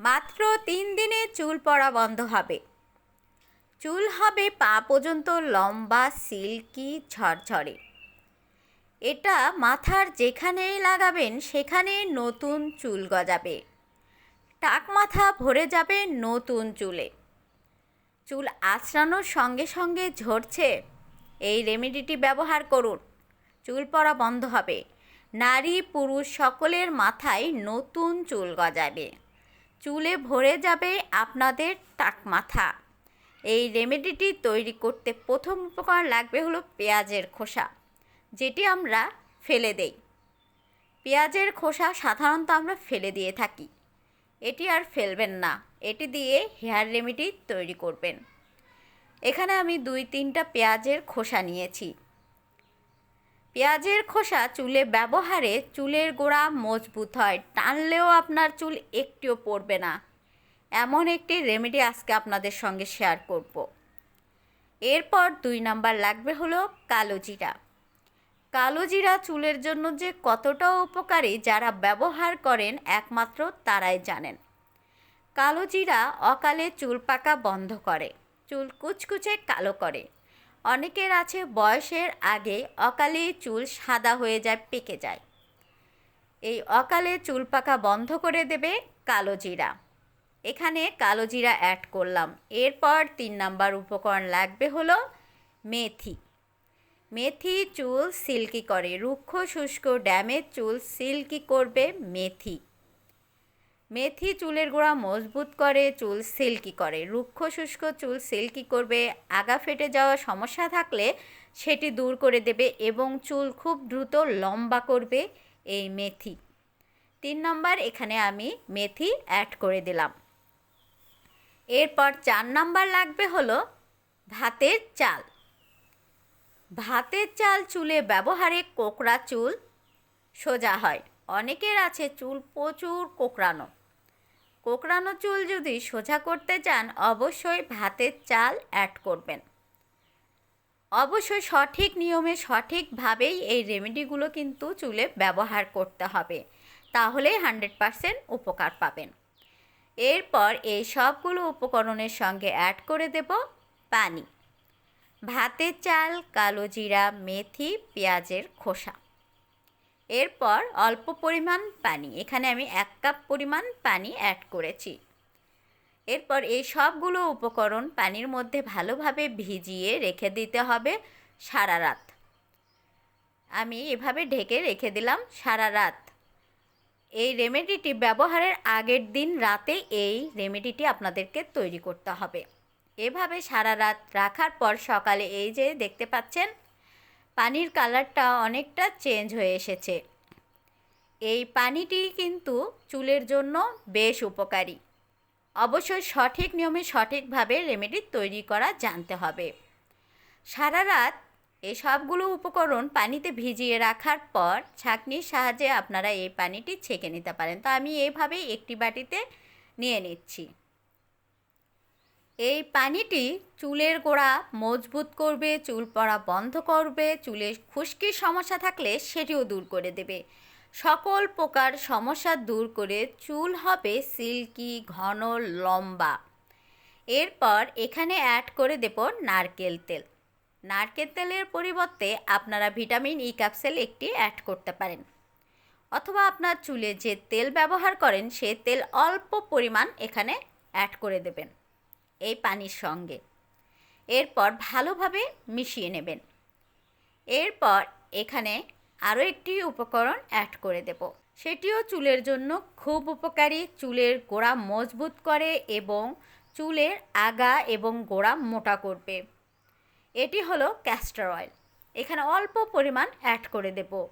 মাত্র তিন দিনে চুল পড়া বন্ধ হবে। চুল হবে পা পর্যন্ত লম্বা, সিল্কি, ঝরঝরে। এটা মাথার যেখানেই লাগাবেন সেখানে নতুন চুল গজাবে। টাক মাথা ভরে যাবে নতুন চুলে। চুল আঁচড়ানোর সঙ্গে সঙ্গে ঝরছে, এই রেমেডিটি ব্যবহার করুন। চুল পড়া বন্ধ হবে। নারী, পুরুষ সকলের মাথায় নতুন চুল গজাবে। চুলে ভরে যাবে আপনাদের টাক মাথা। এই রেমেডিটি তৈরি করতে প্রথম উপকরণ লাগবে হলো পেঁয়াজের খোসা, যেটি আমরা ফেলে দেই। পেঁয়াজের খোসা সাধারণত আমরা ফেলে দিয়ে থাকি। এটি আর ফেলবেন না, এটি দিয়ে হেয়ার রেমেডি তৈরি করবেন। এখানে আমি দুই তিনটা পেঁয়াজের খোসা নিয়েছি। পেঁয়াজের খোসা চুলে ব্যবহারে চুলের গোড়া মজবুত হয়, টানলেও আপনার চুল একটিও পড়বে না। এমন একটি রেমেডি আজকে আপনাদের সঙ্গে শেয়ার করব। এরপর দুই নাম্বার লাগবে হলো কালো জিরা। কালো জিরা চুলের জন্য যে কতটা উপকারী যারা ব্যবহার করেন একমাত্র তারাই জানেন। কালো জিরা অকালে চুল পাকা বন্ধ করে, চুল কুচকুচে কালো করে। অনেকের আছে বয়সের আগে অকালে চুল সাদা হয়ে যায়, পেকে যায়। এই অকালে চুল পাকা বন্ধ করে দেবে কালো জিরা। এখানে কালো জিরা অ্যাড করলাম। এরপর তিন নাম্বার উপকরণ লাগবে হলো মেথি। মেথি চুল সিল্কি করে। রুক্ষ শুষ্ক ড্যামেজ চুল সিল্কি করবে মেথি। মেথি চুলের গোড়া মজবুত করে, চুল সিল্কি করে। রুক্ষ শুষ্ক চুল সিল্কি করবে, আগা ফেটে যাওয়া সমস্যা থাকলে সেটি দূর করে দেবে এবং চুল খুব দ্রুত লম্বা করবে এই মেথি। তিন নম্বর, এখানে আমি মেথি অ্যাড করে দিলাম। এরপর চার নাম্বার লাগবে হলো ভাতের চাল। ভাতের চাল চুলে ব্যবহারে কোকড়া চুল সোজা হয়। অনেকের আছে চুল প্রচুর কোকড়ানো। কোকড়ানো চুল যদি সোজা করতে চান, অবশ্যই ভাতের চাল অ্যাড করবেন। অবশ্যই সঠিক নিয়মে সঠিকভাবেই এই রেমেডিগুলো কিন্তু চুলে ব্যবহার করতে হবে। তাহলেই হান্ড্রেড পারসেন্ট উপকার পাবেন। এরপর এই সবগুলো উপকরণের সঙ্গে অ্যাড করে দেব পানি। ভাতের চাল, কালো জিরা, মেথি, পেঁয়াজের খোসা। এরপর অল্প পরিমাণ পানি, এখানে আমি এক কাপ পরিমাণ পানি অ্যাড করেছি। এরপর এই সবগুলো উপকরণ পানির মধ্যে ভালোভাবে ভিজিয়ে রেখে দিতে হবে সারা রাত। আমি এভাবে ঢেকে রেখে দিলাম সারা রাত। এই রেমেডিটি ব্যবহারের আগের দিন রাতে এই রেমেডিটি আপনাদেরকে তৈরি করতে হবে। এভাবে সারা রাত রাখার পর সকালে এই যে দেখতে পাচ্ছেন পানির কালারটা অনেকটা চেঞ্জ হয়ে এসেছে। এই পানিটি কিন্তু চুলের জন্য বেশ উপকারী। অবশ্যই সঠিক নিয়মে সঠিকভাবে রেমেডি তৈরি করা জানতে হবে। সারা রাত এই সবগুলো উপকরণ পানিতে ভিজিয়ে রাখার পর ছাঁকনির সাহায্যে আপনারা এই পানিটি ছেঁকে নিতে পারেন। তো আমি এইভাবেই একটি বাটিতে নিয়ে নিচ্ছি। এই পানিটি চুলের গোড়া মজবুত করবে, চুল পড়া বন্ধ করবে, চুলের খুশকির সমস্যা থাকলে সেটিও দূর করে দেবে। সকল প্রকার সমস্যা দূর করে চুল হবে সিল্কি, ঘন, লম্বা। এরপর এখানে অ্যাড করে দেব নারকেল তেল। নারকেল তেলের পরিবর্তে আপনারা ভিটামিন ই ক্যাপসেল একটি অ্যাড করতে পারেন। অথবা আপনার চুলে যে তেল ব্যবহার করেন, সে তেল অল্প পরিমাণ এখানে অ্যাড করে দেবেন। এই পানির সঙ্গে। এরপর ভালোভাবে মিশিয়ে নেবেন। এরপর এখানে আরও একটি উপকরণ অ্যাড করে দেব। সেটিও চুলের জন্য খুব উপকারী। চুলের গোড়া মজবুত করে এবং চুলের আগা এবং গোড়া মোটা করবে। এটি হলো ক্যাস্টার অয়েল। এখানে অল্প পরিমাণ অ্যাড করে দেব।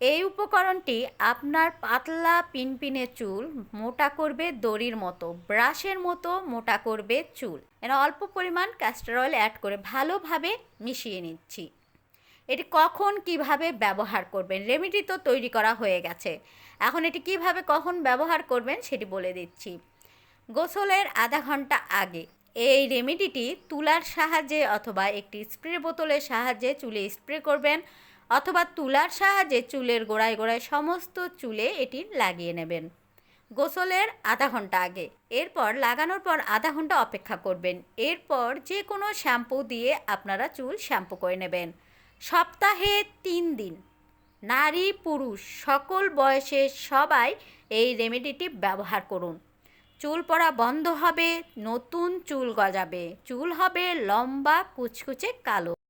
এই উপকরণটি আপনার পাতলা পিনপিনে চুল মোটা করবে দড়ির মতো, ব্রাশের মতো মোটা করবে চুল। এখানে অল্প পরিমাণ ক্যাস্টার অয়েল অ্যাড করে ভালোভাবে মিশিয়ে নিচ্ছি। এটি কখন কীভাবে ব্যবহার করবেন? রেমিডি তো তৈরি করা হয়ে গেছে। এখন এটি কীভাবে কখন ব্যবহার করবেন সেটি বলে দিচ্ছি। গোসলের আধা ঘণ্টা আগে এই রেমেডিটি তুলার সাহায্যে অথবা একটি স্প্রে বোতলের সাহায্যে চুলে স্প্রে করবেন। অথবা তুলার সাহায্যে চুলের গোড়ায় গোড়ায় সমস্ত চুলে এটি লাগিয়ে নেবেন। গোসলের আধা ঘণ্টা আগে। এরপর লাগানোর পর আধা ঘণ্টা অপেক্ষা করবেন। এরপর যে কোনো শ্যাম্পু দিয়ে আপনারা চুল শ্যাম্পু করে নেবেন। সপ্তাহে তিন দিন। নারী, পুরুষ, সকল বয়সের সবাই এই রেমেডিটি ব্যবহার করুন। চুল পড়া বন্ধ হবে, নতুন চুল গজাবে। চুল হবে লম্বা, কুচকুচে কালো।